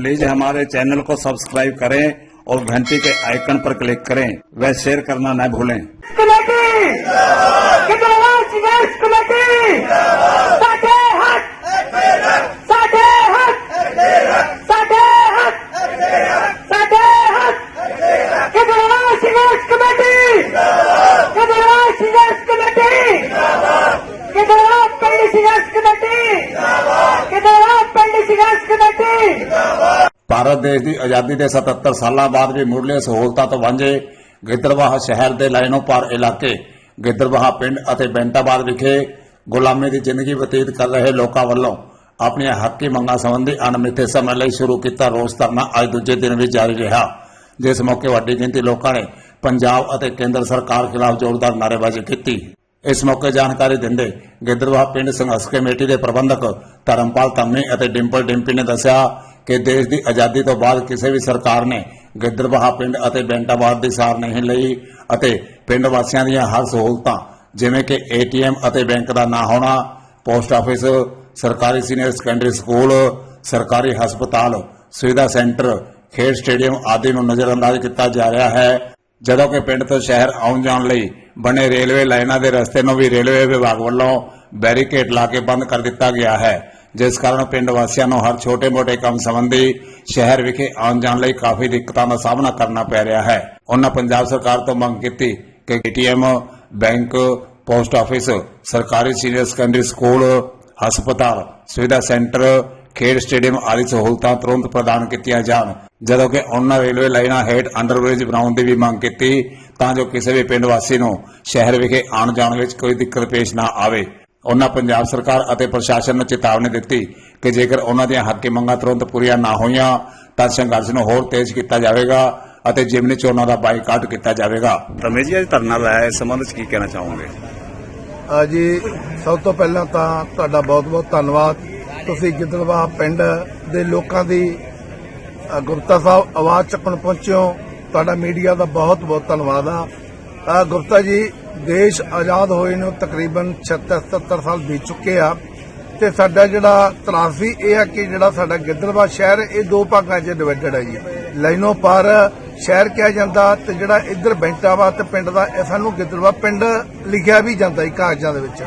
Please हमारे channel को subscribe करें और घंटी के आइकन पर क्लिक करें। व शेयर करना न भूलें। ਦੇਸ਼ ਦੀ ਆਜ਼ਾਦੀ ਦੇ 77 ਸਾਲਾਂ ਬਾਅਦ ਵੀ ਮੁੱਢਲੀਆਂ ਸਹੂਲਤਾਂ ਤੋਂ ਵਾਂਝੇ ਗਿੱਦੜਬਾਹਾ ਸ਼ਹਿਰ ਦੇ ਲਾਈਨੋਂ ਪਾਰ ਇਲਾਕੇ ਗਿੱਦੜਬਾਹਾ ਪਿੰਡ ਅਤੇ ਬੈਂਟਾਬਾਦ ਵਿਖੇ ਗੁਲਾਮੀ ਦੀ ਜ਼ਿੰਦਗੀ ਬਤੀਤ ਕਰ ਰਹੇ ਲੋਕਾਂ ਵੱਲੋਂ ਆਪਣੀਆਂ ਹੱਕੀ ਮੰਗਾਂ ਸੰਬੰਧੀ ਅਣਮਿੱਥੇ ਸਮੇਂ ਲਈ ਸ਼ੁਰੂ ਕੀਤਾ ਰੋਸ ਧਰਨਾ ਅੱਜ ਦੂਜੇ ਦਿਨ ਵੀ ਜਾਰੀ ਰਿਹਾ। ਜਿਸ ਮੌਕੇ ਵੱਡੀ ਗਿਣਤੀ ਲੋਕਾਂ ਨੇ ਪੰਜਾਬ ਅਤੇ ਕੇਂਦਰ ਸਰਕਾਰ ਖਿਲਾਫ ਜ਼ੋਰਦਾਰ ਨਾਅਰੇਬਾਜ਼ੀ ਕੀਤੀ। ਇਸ ਮੌਕੇ ਜਾਣਕਾਰੀ ਦਿੰਦੇ ਗਿੱਦੜਬਾਹਾ ਪਿੰਡ ਸੰਘਰਸ਼ ਕਮੇਟੀ ਦੇ ਪ੍ਰਬੰਧਕ ਧਰਮਪਾਲ ਧੰਮੀ ਅਤੇ ਡਿੰਪਲ ਡਿੰਪੀ ਨੇ ਦੱਸਿਆ ਕਿ ਦੇਸ਼ ਦੀ ਆਜ਼ਾਦੀ ਤੋਂ ਬਾਅਦ ਕਿਸੇ ਵੀ ਸਰਕਾਰ ਨੇ ਗਿੱਦੜਬਾਹਾ ਪਿੰਡ ਅਤੇ ਬੈਂਟਾਬਾਦ ਦੀ ਸਾਰ ਨਹੀਂ ਲਈ ਅਤੇ ਪਿੰਡ ਵਾਸੀਆਂ ਦੀਆਂ ਹਰ ਸਹੂਲਤਾਂ, ਜਿਵੇਂ ਕਿ ਏਟੀਐਮ ਅਤੇ ਬੈਂਕ ਦਾ ਨਾ ਹੋਣਾ, ਪੋਸਟ ਆਫਿਸ, ਸਰਕਾਰੀ ਸੀਨੀਅਰ ਸੈਕੰਡਰੀ ਸਕੂਲ, ਸਰਕਾਰੀ ਹਸਪਤਾਲ, ਸੁਵਿਧਾ ਸੈਂਟਰ, ਖੇਡ ਸਟੇਡੀਅਮ ਆਦਿ ਨੂੰ ਨਜ਼ਰਅੰਦਾਜ਼ ਕੀਤਾ ਜਾ ਰਿਹਾ ਹੈ। ਜਦੋਂ ਕਿ ਪਿੰਡ ਤੋਂ ਸ਼ਹਿਰ ਆਉਣ ਜਾਣ ਲਈ ਬਣੇ ਰੇਲਵੇ ਲਾਈਨਾਂ ਦੇ ਰਸਤੇ ਨੂੰ ਵੀ ਰੇਲਵੇ ਵਿਭਾਗ ਵੱਲੋਂ ਬੈਰੀਕੇਡ ਲਾ ਕੇ ਬੰਦ ਕਰ ਦਿੱਤਾ ਗਿਆ ਹੈ। ਜਿਸ ਕਾਰਨ ਪਿੰਡ ਵਾਸੀਆਂ ਨੂੰ ਹਰ ਛੋਟੇ-ਮੋਟੇ ਕੰਮ ਸੰਬੰਧੀ ਸ਼ਹਿਰ ਵਿਖੇ ਆਉਣ ਜਾਣ ਲਈ ਕਾਫੀ ਦਿੱਕਤਾਂ ਦਾ ਸਾਹਮਣਾ ਕਰਨਾ ਪੈ ਰਿਹਾ ਹੈ। ਉਹਨਾਂ ਪੰਜਾਬ ਸਰਕਾਰ ਤੋਂ ਮੰਗ ਕੀਤੀ ਕਿ ਏਟੀਐਮ, ਬੈਂਕ, ਪੋਸਟ ਆਫਿਸ, ਸਰਕਾਰੀ ਸੀਨੀਅਰ ਸੈਕੰਡਰੀ ਸਕੂਲ, ਹਸਪਤਾਲ, ਸੁਵਿਧਾ ਸੈਂਟਰ, ਖੇਡ ਸਟੇਡੀਅਮ ਆਦਿ ਸਹੂਲਤਾਂ ਤੁਰੰਤ ਪ੍ਰਦਾਨ ਕੀਤੀਆਂ ਜਾਣ। ਜਦੋਂ ਕਿ ਉਹਨਾਂ ਰੇਲਵੇ ਲਾਈਨਾਂ ਹੇਠ ਅੰਡਰਬ੍ਰਿਜ ਬਣਾਉਣ ਦੀ ਵੀ ਮੰਗ ਕੀਤੀ ਤਾਂ ਜੋ ਕਿਸੇ ਵੀ ਪਿੰਡ ਵਾਸੀ ਨੂੰ ਸ਼ਹਿਰ ਵਿਖੇ ਆਉਣ ਜਾਣ ਵਿੱਚ ਕੋਈ ਦਿੱਕਤ ਪੇਸ਼ ਨਾ ਆਵੇ। ਉਹਨਾਂ ਪੰਜਾਬ ਸਰਕਾਰ ਅਤੇ ਪ੍ਰਸ਼ਾਸਨ ਨੂੰ ਚੇਤਾਵਨੀ ਦਿੱਤੀ ਕਿ ਜੇਕਰ ਉਹਨਾਂ ਦੀਆਂ ਹੱਕੀ ਮੰਗਾਂ ਤੁਰੰਤ ਪੂਰੀਆਂ ਨਾ ਹੋਈਆਂ ਤਾਂ ਸੰਘਰਸ਼ ਨੂੰ ਹੋਰ ਤੇਜ਼ ਕੀਤਾ ਜਾਵੇਗਾ ਅਤੇ ਜਿਮਨੀ ਚੋਣਾਂ ਦਾ ਬਾਈਕਾਟ ਕੀਤਾ ਜਾਵੇਗਾ। ਰਮੇਸ਼ ਜੀ ਅੱਜ ਧਰਨਾ ਲਾਇਆ ਇਸ ਸੰਬੰਧ ਵਿੱਚ ਕੀ ਕਹਿਣਾ ਚਾਹੋਗੇ? ਆ ਜੀ ਸਭ ਤੋਂ ਪਹਿਲਾਂ ਤਾਂ ਤੁਹਾਡਾ ਬਹੁਤ-ਬਹੁਤ ਧੰਨਵਾਦ। ਤੁਸੀਂ ਗਿੱਦੜਵਾ ਪਿੰਡ ਦੇ ਲੋਕਾਂ ਦੀ ਗੁਪਤਾ ਸਾਹਿਬ ਆਵਾਜ਼ ਚੱਕਣ ਪਹੁੰਚਿਓ ਤੁਹਾਡਾ ਮੀਡੀਆ ਦਾ ਬਹੁਤ-ਬਹੁਤ ਧੰਨਵਾਦ ਆ। ਗੁਪਤਾ ਜੀ ਦੇਸ਼ ਆਜ਼ਾਦ ਹੋਏ ਨੂੰ ਤਕਰੀਬਨ 76 77 ਸਾਲ ਬੀਤ ਚੁੱਕੇ ਆ। ਤੇ ਸਾਡਾ ਜਿਹੜਾ ਤਰਾਸੀ ਇਹ ਆ ਕਿ ਜਿਹੜਾ ਸਾਡਾ ਗਿੱਦੜਵਾ ਸ਼ਹਿਰ, ਇਹ ਦੋ ਭਾਗਾਂ 'ਚ ਡਿਵਾਈਡਡ ਹੈ ਜੀ। ਲਾਈਨੋਂ ਪਾਰ ਸ਼ਹਿਰ ਕਿਹਾ ਜਾਂਦਾ ਤੇ ਜਿਹੜਾ ਇੱਧਰ ਬੈਂਟਾਵਾ ਤੇ ਪਿੰਡ ਦਾ, ਇਹ ਸਾਨੂੰ ਗਿੱਦੜਵਾ ਪਿੰਡ ਲਿਖਿਆ ਵੀ ਜਾਂਦਾ ਜੀ ਕਾਗਜ਼ਾਂ ਦੇ ਵਿੱਚ।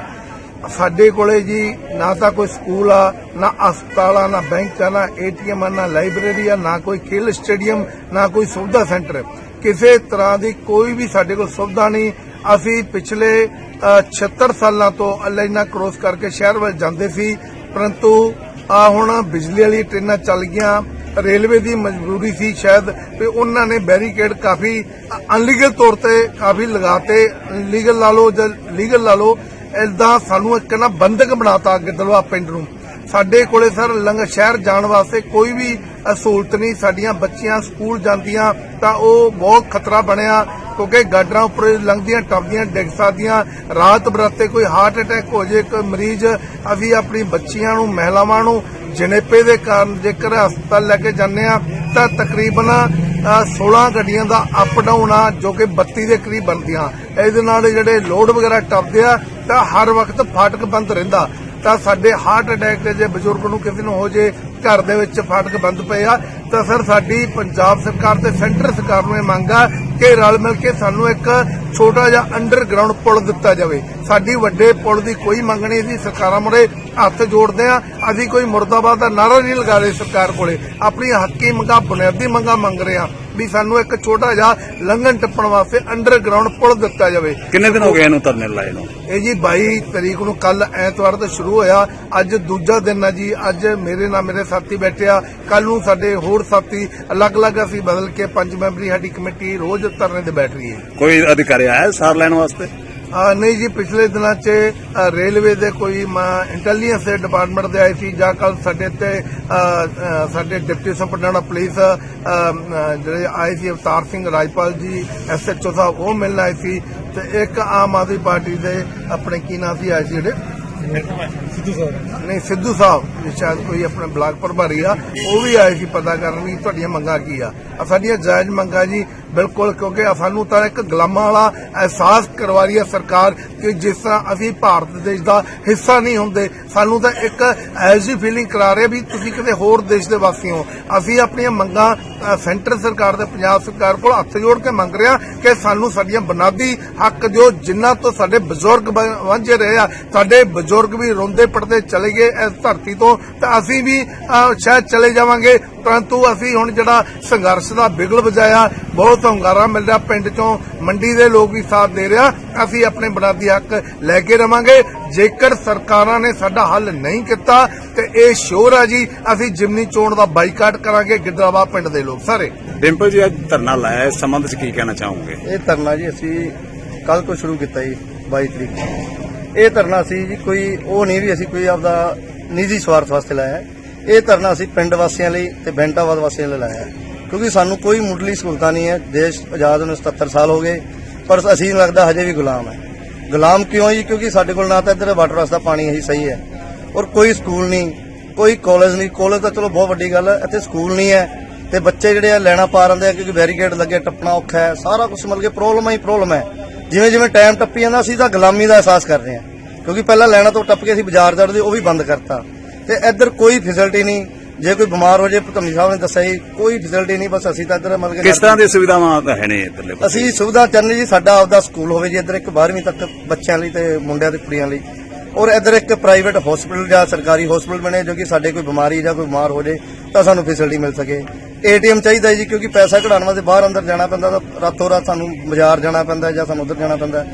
ਸਾਡੇ ਕੋਲੇ ਜੀ ਨਾ ਤਾਂ ਕੋਈ ਸਕੂਲ ਆ, ਨਾ ਹਸਪਤਾਲ ਆ, ਨਾ ਬੈਂਕ ਆ, ਨਾ ਏਟੀਐਮ ਆ, ਨਾ ਲਾਇਬ੍ਰੇਰੀ ਆ, ਨਾ ਕੋਈ ਖੇਲ ਸਟੇਡੀਅਮ, ਨਾ ਕੋਈ ਸੁਵਿਧਾ ਸੈਂਟਰ। ਕਿਸੇ ਤਰ੍ਹਾਂ ਦੀ ਕੋਈ ਵੀ ਸਾਡੇ ਕੋਲ ਸੁਵਿਧਾ ਨਹੀਂ ਅਸੀਂ ਪਿਛਲੇ ਅ, 76 ਸਾਲਾਂ ਤੋਂ ਲਾਈਨਾਂ ਕ੍ਰੋਸ ਕਰਕੇ ਸ਼ਹਿਰ ਵੱਲ ਜਾਂਦੇ ਸੀ ਪਰੰਤੂ ਆ ਹੁਣ ਬਿਜਲੀ ਵਾਲੀ ਟ੍ਰੇਨਾਂ ਚੱਲ ਗਈਆਂ ਰੇਲਵੇ ਦੀ ਮਜਬੂਰੀ ਸੀ ਸ਼ਾਇਦ ਵੀ ਉਹਨਾਂ ਨੇ ਬੈਰੀਕੇਡ ਕਾਫੀ ਅਨਲੀਗਲ ਤੌਰ ਤੇ ਕਾਫੀ ਲਗਾਤੇ ਲੀਗਲ ਲਾ ਲਓ ਜਾਂ ਲੀਗਲ ਲਾ ਲਓ ਇਦਾਂ ਸਾਨੂੰ ਇੱਕ ਨਾ ਬੰਦਕ ਬਣਾਤਾ ਗਿੱਦੜਵਾ ਪਿੰਡ ਨੂੰ। ਸਾਡੇ ਕੋਲੇ ਸਰ ਲੰਗ ਸ਼ਹਿਰ ਜਾਣ ਵਾਸਤੇ ਕੋਈ ਵੀ ਸਹੂਲਤ ਨਹੀਂ ਸਾਡੀਆਂ ਬੱਚੀਆਂ ਸਕੂਲ ਜਾਂਦੀਆਂ ਤਾਂ ਉਹ ਬਹੁਤ ਖਤਰਾ ਬਣਿਆ ਕਿਉਂਕਿ ਗਾਡਰਾਂ ਉੱਪਰ ਲੰਘਦੀਆਂ ਟੱਪਦੀਆਂ ਡਿੱਗ ਸਕਦੀਆਂ। ਰਾਤ ਬਰਾਤੇ ਕੋਈ ਹਾਰਟ ਅਟੈਕ ਹੋ ਜੇ ਕੋਈ ਮਰੀਜ਼ ਅਸੀਂ ਆਪਣੀ ਬੱਚੀਆਂ ਨੂੰ ਮਹਿਲਾਵਾਂ ਨੂੰ ਜਣੇਪੇ ਦੇ ਕਾਰਨ ਜੇਕਰ ਹਸਪਤਾਲ ਲੈ ਕੇ ਜਾਂਦੇ ਆ ਤਾਂ ਤਕਰੀਬਨ ਅ, 16 ਗੱਡੀਆਂ ਦਾ ਅਪ ਡਾਊਨ ਆ ਜੋ ਕਿ 32 ਦੇ ਕਰੀਬ ਬਣਦੀਆਂ। ਇਹਦੇ ਨਾਲ ਜਿਹੜੇ ਲੋਡ ਵਗੈਰਾ ਟੱਪਦੇ ਆ ਤਾਂ ਹਰ ਵਕਤ ਫਾਟਕ ਬੰਦ ਰਹਿੰਦਾ। ਤਾਂ ਸਾਡੇ ਹਾਰਟ ਅਟੈਕ ਦੇ ਜੇ ਬਜ਼ੁਰਗ ਨੂੰ ਕਿਸੇ ਨੂੰ ਹੋ ਜੇ ਘਰ ਦੇ ਵਿੱਚ ਫਾਟਕ ਬੰਦ ਪਏ ਆ। ਤਾਂ ਸਰ, ਸਾਡੀ ਪੰਜਾਬ ਸਰਕਾਰ ਤੇ ਸੈਂਟਰ ਸਰਕਾਰ ਨੂੰ ਇਹ ਮੰਗ ਆ ਕਿ ਰਲ ਮਿਲ ਕੇ ਸਾਨੂੰ ਇੱਕ ਛੋਟਾ ਜਿਹਾ ਅੰਡਰਗਰਾਉਂਡ ਪੁਲ ਦਿੱਤਾ ਜਾਵੇ। ਸਾਡੀ ਵੱਡੇ ਪੁਲ ਦੀ ਕੋਈ ਮੰਗ ਨਹੀਂ ਸੀ। ਸਰਕਾਰਾਂ ਮੁਰੇ ਹੱਥ ਜੋੜਦੇ ਆ। ਅਸੀਂ ਕੋਈ ਮੁਰਦਾਬਾਦ ਦਾ ਨਾਰਾ ਨਹੀਂ ਲਗਾ ਰਹੇ ਸਰਕਾਰ ਕੋਲੇ। ਆਪਣੀ ਹੱਕੀ ਮੰਗਾਂ, ਬੁਨਿਆਦੀ ਮੰਗਾਂ ਮੰਗ ਰਹੇ ਆ। ਵੀ ਸਾਨੂੰ ਇੱਕ ਛੋਟਾ ਜਿਹਾ ਲੰਘਣ ਟੱਪਣ ਵਾਸਤੇ ਅੰਡਰਗਰਾਉਂਡ ਪੁਲ ਦਿੱਤਾ ਜਾਵੇ। ਕਿੰਨੇ ਦਿਨ ਹੋ ਗਏ ਇਹਨੂੰ ਧਰਨੇ ਲਾਏ ਨੂੰ? ਇਹ ਜੀ 22 ਤਰੀਕ ਨੂੰ ਕੱਲ ਐਤਵਾਰ ਤੋਂ ਸ਼ੁਰੂ ਹੋਇਆ। ਅੱਜ ਦੂਜਾ ਦਿਨ ਹੈ ਜੀ। ਅੱਜ ਮੇਰੇ ਨਾਲ ਮੇਰੇ ਸਾਥੀ ਬੈਠੇ ਆ। ਕੱਲ ਨੂੰ ਸਾਡੇ ਹੋਰ ਸਾਥੀ ਅਲੱਗ-ਅਲੱਗ ਅਸੀਂ ਬਦਲ ਕੇ ਪੰਜ ਮੈਂਬਰੀ ਸਾਡੀ ਕਮੇਟੀ ਰੋਜ਼ ਧਰਨੇ ਤੇ ਬੈਠ ਰਹੀ ਹੈ। ਕੋਈ ਅਧਿਕਾਰੀ ਆਇਆ ਸਾਰ ਲੈਣ ਵਾਸਤੇ? ਆ ਨਹੀਂ ਜੀ ਪਿਛਲੇ ਦਿਨਾਂ 'ਚ ਰੇਲਵੇ ਦੇ ਕੋਈ ਇੰਟੈਲੀਜੈਂਸ ਦੇ ਡਿਪਾਰਟਮੈਂਟ ਦੇ ਆਏ ਸੀ ਜਾਂ ਕੱਲ ਸਾਡੇ ਤੇ ਸਾਡੇ ਡਿਪਟੀ ਸੁਪਰਡੈਂਟ ਆਫ ਪੁਲਿਸ ਜਿਹੜੇ ਆਏ ਸੀ ਅਵਤਾਰ ਸਿੰਘ ਰਾਜਪਾਲ ਜੀ ਐਸਐਚਓ ਸਾਹਿਬ ਉਹ ਮਿਲਣ ਆਏ ਸੀ ਤੇ ਇੱਕ ਆਮ ਆਦਮੀ ਪਾਰਟੀ ਦੇ ਆਪਣੇ ਕੀ ਨਾਂ ਸੀ ਆਏ ਸੀ ਜਿਹੜੇ? ਨਹੀਂ ਸਿੱਧੂ ਸਾਹਿਬ ਇਹ ਸ਼ਾਇਦ ਕੋਈ ਆਪਣੇ ਬਲਾਕ ਪ੍ਰਭਾਰੀ ਆ ਉਹ ਵੀ ਆਏ ਸੀ ਪਤਾ ਕਰਨ ਵੀ ਤੁਹਾਡੀਆਂ ਮੰਗਾਂ ਕੀ ਆ ਸਾਡੀਆਂ ਜਾਇਜ਼ ਮੰਗਾਂ ਜੀ ਬਿਲਕੁਲ, ਕਿਉਂਕਿ ਸਾਨੂੰ ਤਾਂ ਇੱਕ ਗੁਲਾਮਾਂ ਵਾਲਾ ਅਹਿਸਾਸ ਕਰਵਾ ਰਹੀ ਹੈ ਸਰਕਾਰ ਕਿ ਜਿਸ ਤਰ੍ਹਾਂ ਅਸੀਂ ਭਾਰਤ ਦੇਸ਼ ਦਾ ਹਿੱਸਾ ਨਹੀਂ ਹੁੰਦੇ, ਸਾਨੂੰ ਤਾਂ ਇੱਕ ਐਸੀ ਫੀਲਿੰਗ ਕਰਾ ਰਹੇ ਵੀ ਤੁਸੀਂ ਕਿਤੇ ਹੋਰ ਦੇਸ਼ ਦੇ ਵਾਸੀ ਹੋ। ਅਸੀਂ ਆਪਣੀਆਂ ਮੰਗਾਂ ਸੈਂਟਰ ਸਰਕਾਰ ਤੇ ਪੰਜਾਬ ਸਰਕਾਰ ਕੋਲ ਹੱਥ ਜੋੜ ਕੇ ਮੰਗ ਰਹੇ ਹਾਂ ਕਿ ਸਾਨੂੰ ਸਾਡੀਆਂ ਬੁਨਿਆਦੀ ਹੱਕ ਦਿਓ, ਜਿਨ੍ਹਾਂ ਤੋਂ ਸਾਡੇ ਬਜ਼ੁਰਗ ਵਾਂਝੇ ਰਹੇ ਆ, ਸਾਡੇ ਬਜ਼ੁਰਗ ਵੀ ਰੋਂਦੇ ਪੜਦੇ ਚਲੇ ਗਏ ਇਸ ਧਰਤੀ ਤੋਂ, ਤਾਂ ਅਸੀਂ ਵੀ ਸ਼ਾਇਦ ਚਲੇ ਜਾਵਾਂਗੇ। ਪਰੰਤੂ ਅਸੀਂ ਹੁਣ ਜਿਹੜਾ ਸੰਘਰਸ਼ ਦਾ ਬਿਗਲ ਵਜਾਇਆ ਬਹੁਤ ਹੰਗਾਰਾ ਮਿਲ ਰਿਹਾ ਪਿੰਡ ਚੋਂ ਮੰਡੀ ਦੇ ਲੋਕ ਵੀ ਸਾਥ ਦੇ ਰਿਹਾ ਅਸੀਂ ਆਪਣੇ ਬੁਨਿਆਦੀ ਹੱਕ ਲੈ ਕੇ ਰਵਾਂਗੇ ਜੇਕਰ ਸਰਕਾਰਾਂ ਨੇ ਸਾਡਾ ਹੱਲ ਨਹੀਂ ਕੀਤਾ ਤੇ ਇਹ ਸ਼ੋਰ ਆ ਜੀ ਅਸੀਂ ਜਿਮਨੀ ਚੋਣ ਦਾ ਬਾਈਕਾਟ ਕਰਾਂਗੇ ਗਿੱਦੜਾਵਾ ਪਿੰਡ ਦੇ ਲੋਕ ਸਾਰੇ ਡਿੰਪਲ ਜੀ ਅੱਜ ਧਰਨਾ ਲਾਇਆ ਇਸ ਸੰਬੰਧ ਚ ਕੀ ਕਹਿਣਾ ਚਾਹੋਗੇ ਇਹ ਧਰਨਾ ਜੀ ਅਸੀਂ ਕੱਲ ਤੋਂ ਸ਼ੁਰੂ ਕੀਤਾ ਜੀ 22 ਤਰੀਕ। ਇਹ ਧਰਨਾ ਸੀ ਜੀ ਕੋਈ ਉਹ ਨਹੀਂ ਵੀ ਅਸੀਂ ਕੋਈ ਆਪਦਾ ਨਿੱਜੀ ਸਵਾਰਥ ਵਾਸਤੇ ਲਾਇਆ ਹੈ। ਇਹ ਧਰਨਾ ਅਸੀਂ ਪਿੰਡ ਵਾਸੀਆਂ ਲਈ ਤੇ ਬੈਂਟਾਵਾਦ ਵਾਸੀਆਂ ਲਈ ਲਾਇਆ ਕਿਉਂਕਿ ਸਾਨੂੰ ਕੋਈ ਮੁੱਢਲੀ ਸਹੂਲਤਾਂ ਨਹੀਂ ਹੈ। ਦੇਸ਼ ਆਜ਼ਾਦ ਹੋਣ ਨੂੰ 77 ਸਾਲ ਹੋ ਗਏ, ਪਰ ਅਸੀਂ ਨੂੰ ਲੱਗਦਾ ਹਜੇ ਵੀ ਗੁਲਾਮ ਹੈ। ਗੁਲਾਮ ਕਿਉਂ ਜੀ? ਕਿਉਂਕਿ ਸਾਡੇ ਕੋਲ ਨਾ ਤਾਂ ਇੱਧਰ ਵਾਟਰ ਵਾਸਤਾ ਪਾਣੀ ਹੀ ਸਹੀ ਹੈ ਔਰ ਕੋਈ ਸਕੂਲ ਨਹੀਂ, ਕੋਈ ਕਾਲਜ ਨਹੀਂ। ਕਾਲਜ ਤਾਂ ਚਲੋ ਬਹੁਤ ਵੱਡੀ ਗੱਲ ਹੈ, ਇੱਥੇ ਸਕੂਲ ਨਹੀਂ ਹੈ ਤੇ ਬੱਚੇ ਜਿਹੜੇ ਆ ਲੈਣਾ ਪਾ ਰਹਿੰਦੇ ਆ ਕਿਉਂਕਿ ਬੈਰੀਕੇਡ ਲੱਗੇ, ਟੱਪਣਾ ਔਖਾ ਹੈ। ਸਾਰਾ ਕੁਝ ਮਿਲ ਕੇ ਪ੍ਰੋਬਲਮ ਹੀ ਪ੍ਰੋਬਲਮ ਹੈ। ਜਿਵੇਂ ਜਿਵੇਂ ਟਾਈਮ ਟੱਪੀ ਜਾਂਦਾ, ਅਸੀਂ ਤਾਂ ਗੁਲਾਮੀ ਦਾ ਅਹਿਸਾਸ ਕਰ ਰਹੇ ਹਾਂ। ਕਿਉਂਕਿ ਪਹਿਲਾਂ ਲੈਣਾ ਤੋਂ ਟੱਪ ਕੇ ਅਸੀਂ ਬਾਜ਼ਾਰ ਚੜਦੇ ਉਹ ਵੀ ਬੰਦ ਕਰਤਾ। ਤੇ ਇੱਧਰ ਕੋਈ ਫੈਸਿਲਿਟੀ ਨਹੀਂ। ਜੇ ਕੋਈ ਬਿਮਾਰ ਹੋ ਜੇ ਧੰਮੀ ਸਾਹਿਬ ਨੇ ਦੱਸਿਆ ਜੀ ਕੋਈ ਫੈਸਿਲਿਟੀ ਨਹੀਂ ਬਸ ਅਸੀਂ ਤਾਂ ਇੱਧਰ ਮਤਲਬ ਕਿ ਕਿਸ ਤਰ੍ਹਾਂ ਦੀਆਂ ਸੁਵਿਧਾਵਾਂ ਤਾਂ ਹੈ ਨੇ ਇੱਧਰਲੇ ਪਾਸੇ? ਅਸੀਂ ਸੁਵਿਧਾ ਚਾਹੁੰਦੇ ਜੀ ਸਾਡਾ ਆਪਦਾ ਸਕੂਲ ਹੋਵੇ ਜੀ ਇੱਧਰ ਇੱਕ 12ਵੀਂ ਤੱਕ ਬੱਚਿਆਂ ਲਈ ਤੇ ਮੁੰਡਿਆਂ ਤੇ ਕੁੜੀਆਂ ਲਈ। ਔਰ ਇੱਧਰ ਇੱਕ ਪ੍ਰਾਈਵੇਟ ਹਸਪੀਟਲ ਜਾਂ ਸਰਕਾਰੀ ਹਸਪੀਟਲ ਬਣੇ ਜੋ ਕਿ ਸਾਡੇ ਕੋਈ ਬਿਮਾਰੀ ਜਾਂ ਕੋਈ ਬਿਮਾਰ ਹੋ ਜੇ ਤਾਂ ਸਾਨੂੰ ਫੈਸਿਲਿਟੀ ਮਿਲ ਸਕੇ। ਏਟੀਐਮ ਚਾਹੀਦਾ ਜੀ ਕਿਉਂਕਿ ਪੈਸਾ ਕਢਾਉਣ ਵਾਸਤੇ ਬਾਹਰ ਅੰਦਰ ਜਾਣਾ ਪੈਂਦਾ ਤਾਂ ਰਾਤੋਂ ਰਾਤ ਸਾਨੂੰ ਬਾਜ਼ਾਰ ਜਾਣਾ ਪੈਂਦਾ ਜਾਂ ਸਾਨੂੰ ਉੱਧਰ ਜਾਣਾ ਪੈਂਦਾ।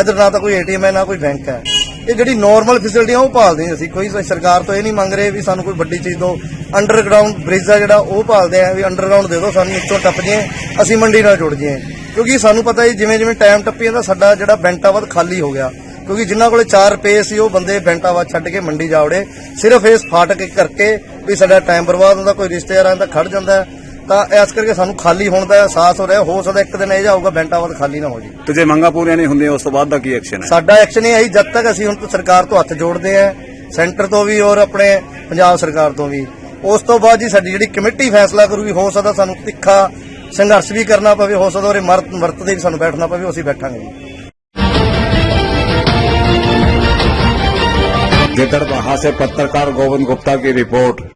ਇੱਧਰ ਨਾ ਤਾਂ ਕੋਈ ਏਟੀਐਮ ਹੈ ਨਾ ਕੋਈ ਬੈਂਕ ਹੈ। ਇਹ ਜਿਹੜੀ ਨਾਰਮਲ ਫੈਸਿਲਿਟੀਆਂ ਉਹ ਭਾਲਦੇ ਅਸੀਂ। ਕੋਈ ਸਰਕਾਰ ਤੋਂ ਇਹ ਨਹੀਂ ਮੰਗ ਰਹੇ ਵੀ ਸਾਨੂੰ ਕੋਈ ਵੱਡੀ ਚੀਜ਼ ਦਿਓ। ਅੰਡਰਗਰਾਉਂਡ ਬ੍ਰਿਜ ਆ ਜਿਹੜਾ, ਉਹ ਭਾਲਦੇ ਆ ਵੀ ਅੰਡਰਗਰਾਉਂਡ ਦੇ ਦਿਓ, ਸਾਨੂੰ ਇੱਥੋਂ ਟੱਪ ਜਾਈਏ, ਅਸੀਂ ਮੰਡੀ ਨਾਲ ਜੁੜ ਜਾਈਏ। ਕਿਉਂਕਿ ਸਾਨੂੰ ਪਤਾ ਹੈ ਜਿਵੇਂ ਜਿਵੇਂ ਟਾਈਮ ਟੱਪੀ ਜਾਂਦਾ, ਸਾਡਾ ਜਿਹੜਾ ਬੈਂਟਾਵਦ ਖਾਲੀ ਹੋ ਗਿਆ। ਕਿਉਂਕਿ ਜਿਨ੍ਹਾਂ ਕੋਲੇ 4 ਰੁਪਏ ਸੀ, ਉਹ ਬੰਦੇ ਬੈਂਟਾਵਦ ਛੱਡ ਕੇ ਮੰਡੀ ਜਾਵੜੇ ਸਿਰਫ ਇਸ ਫਾਟਕ ਕਰਕੇ ਵੀ ਸਾਡਾ ਟਾਈਮ ਬਰਬਾਦ ਹੁੰਦਾ, ਕੋਈ ਰਿਸ਼ਤੇਦਾਰ ਆਉਂਦਾ ਖੜ ਜਾਂਦਾ। ਤਾਂ ਇਸ ਕਰਕੇ ਸਾਨੂੰ ਖਾਲੀ ਹੋਣ ਦਾ ਅਹਿਸਾਸ ਹੋ ਰਿਹਾ ਹੋ ਸਕਦਾ ਇੱਕ ਦਿਨ ਇਹ ਜਾਊਗਾ ਬੈਂਟਾਵਦ ਖਾਲੀ ਨਾ ਹੋ ਜੀ ਤੇ ਜੇ ਮੰਗਾਂ ਪੂਰੀਆਂ ਨਹੀਂ ਹੁੰਦੀਆਂ ਉਸ ਤੋਂ ਬਾਅਦ ਦਾ ਕੀ ਐਕਸ਼ਨ ਹੈ ਸਾਡਾ ਐਕਸ਼ਨ ਇਹ ਹੈ ਜੀ, ਜਦ ਤੱਕ ਅਸੀਂ ਹੁਣ ਤੋਂ ਸਰਕਾਰ ਤੋਂ ਹੱਥ ਜੋੜਦੇ ਆ ਸੈਂਟਰ ਤੋਂ ਵੀ ਔਰ ਆਪਣੇ ਪੰਜਾਬ ਸਰਕਾਰ ਤੋਂ ਵੀ ਉਸ ਤੋਂ ਬਾਅਦ ਜੀ ਸਾਡੀ ਜਿਹੜੀ ਕਮੇਟੀ ਫੈਸਲਾ ਕਰੂਗੀ ਹੋ ਸਕਦਾ ਸਾਨੂੰ ਤਿੱਖਾ ਸੰਘਰਸ਼ ਵੀ ਕਰਨਾ ਪਵੇ ਹੋ ਸਕਦਾ ਉਹਦੇ ਮਰਤ ਮਰਤ ਦੇ ਵੀ ਸਾਨੂੰ ਬੈਠਣਾ ਪਵੇ ਅਸੀਂ ਬੈਠਾਂਗੇ ਜੀ गिदड़बाहा से पत्रकार गोविंद गुप्ता की रिपोर्ट